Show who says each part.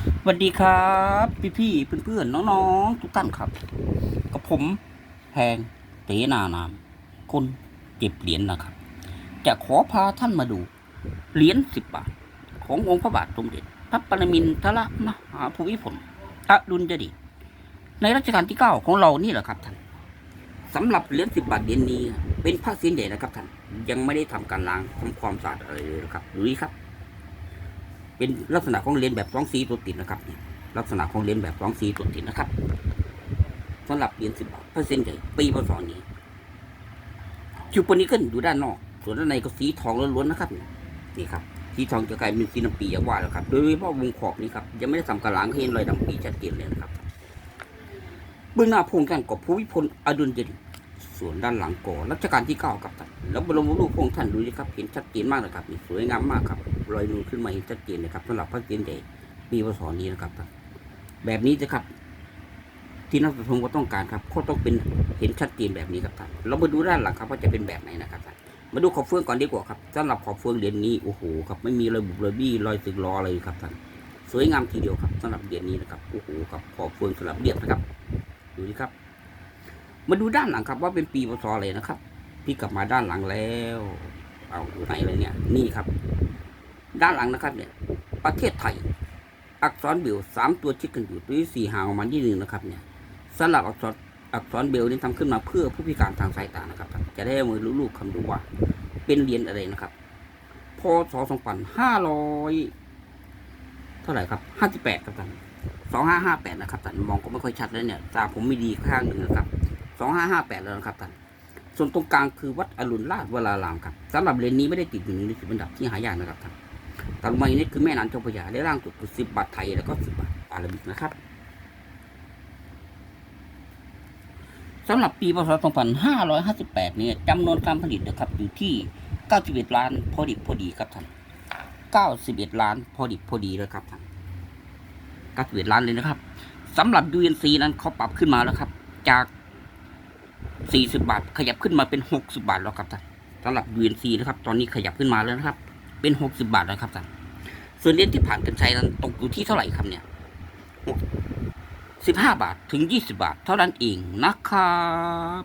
Speaker 1: สวัสดีครับ พี่พี่เพื่อนๆน้องๆ ทุกท่านครับ กับผมแพงเตนานาม คนเก็บเหรียญนะครับ จะขอพาท่านมาดู เหรียญสิบบาท ขององค์พระบาทสมเด็จพระปรมินทรมหาภูมิพลอดุลยเดชในรัชกาลที่เก้าของเรานี่แหละครับท่านสำหรับเหรียญสิบบาทเหรียญนี้ เป็นพระเสียนใหญ่นะครับท่านยังไม่ได้ทำการล้างทำความสะอาดอะไรเลยนะครับดูนี่ครับ เป็นลักษณะของเลนแบบสองสีตัวติดนะครับเนี่ยลักษณะของเลนแบบสองสีตัวติดนะครับสำหรับเหรียญสิบบาทเปอร์เซ็นต์ใหญ่ปีพศนี้คิวปนิเกิลอยู่ด้านนอก ส่วนด้านในก็สีทองล้วนๆนะครับนี่ครับสีทองจะกลายเป็นสีน้ำปีอย่างว่าแล้วครับ โดยเฉพาะวงขอบนี้ครับยังไม่ได้ทำกระหลังให้เห็นรอยดำปีชัดเจนเลยนะครับเบื้องหน้าพงค์ท่านก็ภูมิพลอดุลยเดช ส่วนด้านหลังก่อรัชกาลที่เก้าครับท่านแล้วบรมรูปพระองค์ท่านดูสิครับเห็นชัดเจนมากเลยครับนี่สวยงามมากครับรอยนูนขึ้นมาเห็นชัดเจนเลยครับสำหรับพระเกณฑ์ใหญ่ปีพศนี้นะครับท่านแบบนี้นะครับ ที่นักสังคมก็ต้องการครับก็ต้องเป็นเห็นชัดเจนแบบนี้ครับท่านเรามาดูด้านหลังครับว่าจะเป็นแบบไหนนะครับท่านมาดูขอบเฟืองก่อนดีกว่าครับสำหรับขอบเฟืองเหรียญนี้โอ้โหครับไม่มีระบุบระบี้รอยสึกล้ออะไรครับท่านสวยงามทีเดียวครับสำหรับเหรียญนี้นะครับโอ้โหครับขอบเฟืองสลับเรียบนะครับ ดูดิครับ มาดูด้านหลังครับว่าเป็นปีพศอะไรนะครับ พี่กลับมาด้านหลังแล้ว เอาอยู่ไหนเลยเนี่ย นี่ครับ ด้านหลังนะครับ เนี่ย ประเทศไทย อักษรเบลสามตัวชิดกันอยู่ตัวที่สี่ห่างออกมาที่หนึ่งนะครับ เนี่ยสลับอักษรอักษรเบลนี่ทำขึ้นมาเพื่อผู้พิการทางสายตานะครับ จะได้เอามือลูกๆคำดูว่า เป็นเรียญอะไรนะครับพศสองพันห้าร้อยเท่าไหร่ครับห้าสิบแปดครับท่านสองห้าห้าแปดนะครับท่านมองก็ไม่ค่อยชัดแล้วเนี่ยตาผมไม่ดีข้างหนึ่งนะครับ สองห้าห้าแปดแล้วนะครับท่านส่วนตรงกลางคือวัดอรุณราชวรารามครับสำหรับเรียญนี้ไม่ได้ติดอยู่ในสิบอันดับที่หายากนะครับท่านต่อมาอีกนิดคือแม่น้ำเจ้าพระยาได้ร่างสุดคือสิบบาทไทยแล้วก็สิบบาทอาราบิกนะครับสำหรับปีพศ 2558 เนี่ยจำนวนการผลิตนะครับอยู่ที่ 91 ล้านพอดิบพอดีครับท่าน 91 ล้านพอดิบพอดีแล้วครับท่าน 91 ล้านเลยนะครับสำหรับ UNC นั้นเขาปรับขึ้นมาแล้วครับ จาก 40 บาท ขยับขึ้นมาเป็น 60 บาทแล้วครับท่านสำหรับ UNC นะครับ ตอนนี้ขยับขึ้นมาแล้วนะครับ เป็น 60 บาทแล้วครับท่านส่วนเหรียญที่ผ่านกันใช้นั้นตกอยู่ที่เท่าไหร่ครับเนี่ย15 บาทถึง 20 บาท เท่านั้นเองนะครับ